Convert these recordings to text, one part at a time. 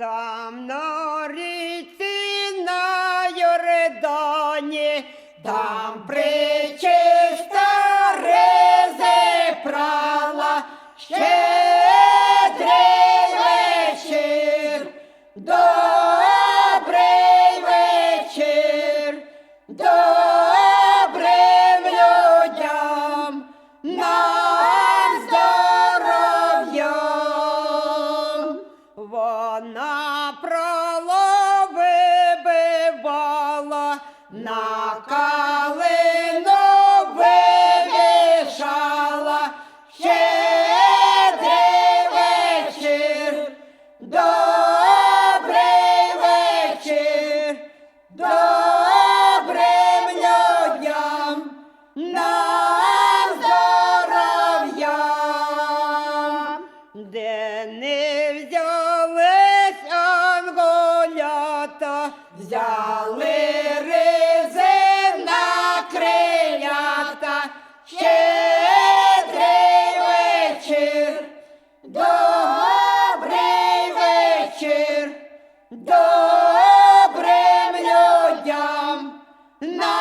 Там на ріці на Йордані, там причиста ризи прала, щедрий вечір, добрий вечір, добрим Вона пролови бивала на калину вивішала, щедрий вечір, добрий вечір, добрим взяли ризи на крилята, щедрий вечір, добрий вечір, добрим людям, на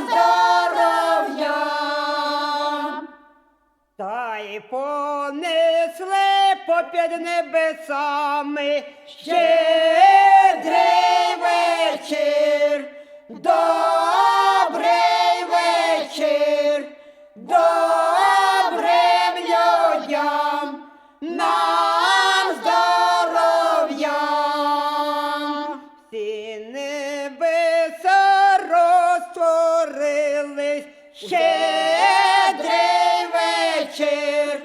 здоров'я. Та й понесли попід небесами щедрий добрим людям, нам здоров'я. Всі небеса розтворились, щедрий вечір,